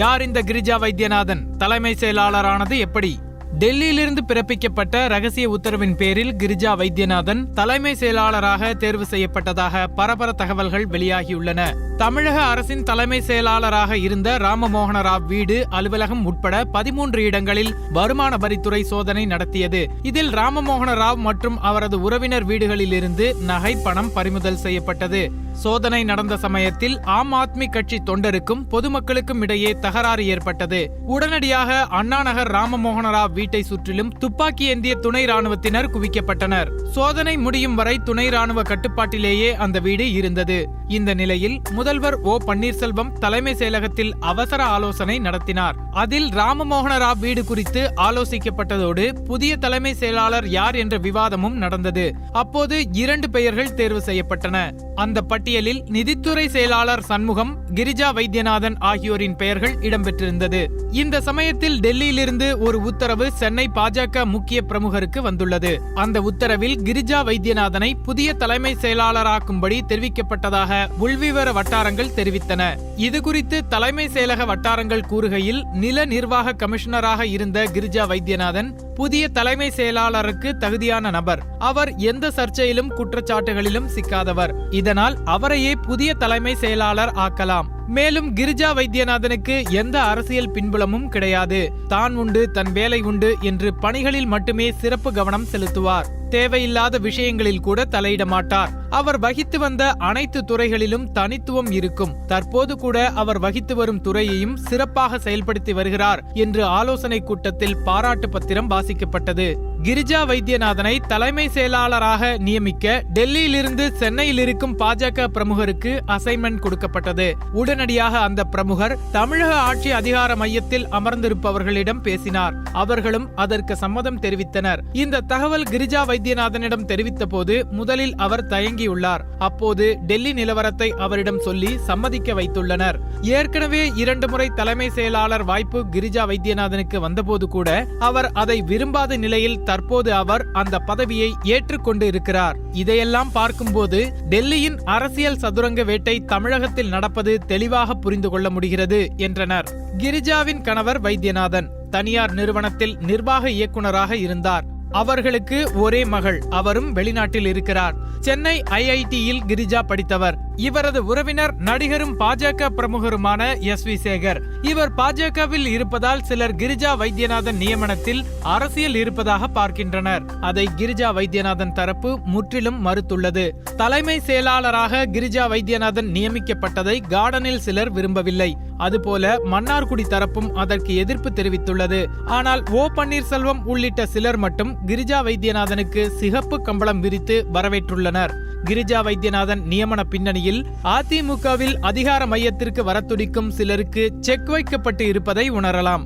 யார் இந்த கிரிஜா வைத்தியநாதன்? தலைமை செயலாளரானது எப்படி? டெல்லியிலிருந்து பிறப்பிக்கப்பட்ட ரகசிய உத்தரவின் பேரில் கிரிஜா வைத்தியநாதன் தலைமை செயலாளராக தேர்வு செய்யப்பட்டதாக பரபர தகவல்கள் வெளியாகியுள்ளன. தமிழக அரசின் தலைமை செயலாளராக இருந்த ராமமோகன ராவ் வீடு அலுவலகம் உட்பட பதிமூன்று இடங்களில் வருமான வரித்துறை சோதனை நடத்தியது. இதில் ராமமோகன ராவ் மற்றும் அவரது உறவினர் வீடுகளில் இருந்து நகை பணம் பறிமுதல் செய்யப்பட்டது. சோதனை நடந்த சமயத்தில் ஆம் ஆத்மி கட்சி தொண்டருக்கும் பொதுமக்களுக்கும் இடையே தகராறு ஏற்பட்டது. உடனடியாக அண்ணாநகர் ராமமோகன வீட்டை சுற்றிலும் துப்பாக்கி ஏந்திய துணை ராணுவத்தினர் குவிக்கப்பட்டனர். சோதனை முடியும் வரை துணை ராணுவ கட்டுப்பாட்டிலேயே அந்த வீடு இருந்தது. இந்த நிலையில் முதல்வர் ஓ பன்னீர்செல்வம் தலைமை செயலகத்தில் அவசர ஆலோசனை நடத்தினார். அதில் ராமமோகன ராவ் வீடு குறித்து ஆலோசிக்கப்பட்டதோடு புதிய தலைமை செயலாளர் யார் என்ற விவாதமும் நடந்தது. அப்போது இரண்டு பெயர்கள் தேர்வு செய்யப்பட்டன. அந்த பட்டியலில் நிதித்துறை செயலாளர் சண்முகம் கிரிஜா வைத்தியநாதன் ஆகியோரின் பெயர்கள் இடம்பெற்றிருந்தது. இந்த சமயத்தில் டெல்லியிலிருந்து ஒரு உத்தரவு சென்னை பாஜக முக்கிய பிரமுகருக்கு வந்துள்ளது. அந்த உத்தரவில் கிரிஜா வைத்தியநாதனை புதிய தலைமை செயலாளராக்கும்படி தெரிவிக்கப்பட்டதாக உள்விவர வட்டாரங்கள் தெரிவித்தன. இதுகுறித்து தலைமை செயலக வட்டாரங்கள் கூறுகையில் நில நிர்வாக கமிஷனராக இருந்த கிரிஜா வைத்தியநாதன் புதிய தலைமை செயலாளருக்கு தகுதியான நபர். அவர் எந்த சர்ச்சையிலும் குற்றச்சாட்டுகளிலும் சிக்காதவர். இதனால் அவரையே புதிய தலைமை செயலாளர் ஆக்கலாம். மேலும் கிரிஜா வைத்தியநாதனுக்கு எந்த அரசியல் பின்புலமும் கிடையாது. தான் உண்டு தன் வேலை உண்டு என்று பணிகளில் மட்டுமே சிறப்பு கவனம் செலுத்துவார். தேவையில்லாத விஷயங்களில் கூட தலையிட மாட்டார். அவர் வகித்து வந்த அனைத்து துறைகளிலும் தனித்துவம் இருக்கும். தற்போது கூட அவர் வகித்து வரும் துறையையும் சிறப்பாக செயல்படுத்தி வருகிறார் என்று ஆலோசனை கூட்டத்தில் பாராட்டு பத்திரம் வாசிக்கப்பட்டது. கிரிஜா வைத்தியநாதனை தலைமை செயலாளராக நியமிக்க டெல்லியிலிருந்து சென்னையில் இருக்கும் பாஜக பிரமுகருக்கு அசைன்மெண்ட் கொடுக்கப்பட்டது. உடனடியாக அந்த பிரமுகர் தமிழக ஆட்சி அதிகார மையத்தில் அமர்ந்திருப்பவர்களிடம் பேசினார். அவர்களும் அதற்கு சம்மதம் தெரிவித்தனர். இந்த தகவல் கிரிஜா வைத்தியநாதனிடம் தெரிவித்த போது முதலில் அவர் தயங்கி வழங்கியுள்ளார். அப்போது டெல்லி நிலவரத்தை அவரிடம் சொல்லி சம்மதிக்க வைத்துள்ளனர். ஏற்கனவே இரண்டு முறை தலைமை செயலாளர் வாய்ப்பு கிரிஜா வைத்தியநாதனுக்கு வந்தபோது கூட அவர் அதை விரும்பாத நிலையில் தற்போது அவர் அந்த பதவியை ஏற்றுக்கொண்டு இருக்கிறார். இதையெல்லாம் பார்க்கும்போது டெல்லியின் அரசியல் சதுரங்க வேட்டை தமிழகத்தில் நடப்பது தெளிவாக புரிந்து கொள்ள முடிகிறது என்றனர். கிரிஜாவின் கணவர் வைத்தியநாதன் தனியார் நிறுவனத்தில் நிர்வாக இயக்குனராக இருந்தார். அவர்களுக்கு ஒரே மகள். அவரும் வெளிநாட்டில் இருக்கிறார். சென்னை ஐஐடியில் கிரிஜா படித்தவர். இவரது உறவினர் நடிகரும் பாஜக பிரமுகருமான எஸ் வி சேகர். இவர் பாஜகவில் இருப்பதால் சிலர் கிரிஜா வைத்தியநாதன் நியமனத்தில் அரசியல் இருப்பதாக பார்க்கின்றனர். அதை கிரிஜா வைத்தியநாதன் தரப்பு முற்றிலும் மறுத்துள்ளது. தலைமை செயலாளராக கிரிஜா வைத்தியநாதன் நியமிக்கப்பட்டதை கார்டனில் சிலர் விரும்பவில்லை. அதுபோல மன்னார்குடி தரப்பும் அதற்கு எதிர்ப்பு தெரிவித்துள்ளது. ஆனால் ஓ பன்னீர்செல்வம் உள்ளிட்ட சிலர் மட்டும் கிரிஜா வைத்தியநாதனுக்கு சிகப்பு கம்பளம் விரித்து வரவேற்றுள்ளனர். கிரிஜா வைத்தியநாதன் நியமன பின்னணியில் அதிமுகவில் அதிகார மையத்திற்கு வரத்துடிக்கும் சிலருக்கு செக் வைக்கப்பட்டு இருப்பதை உணரலாம்.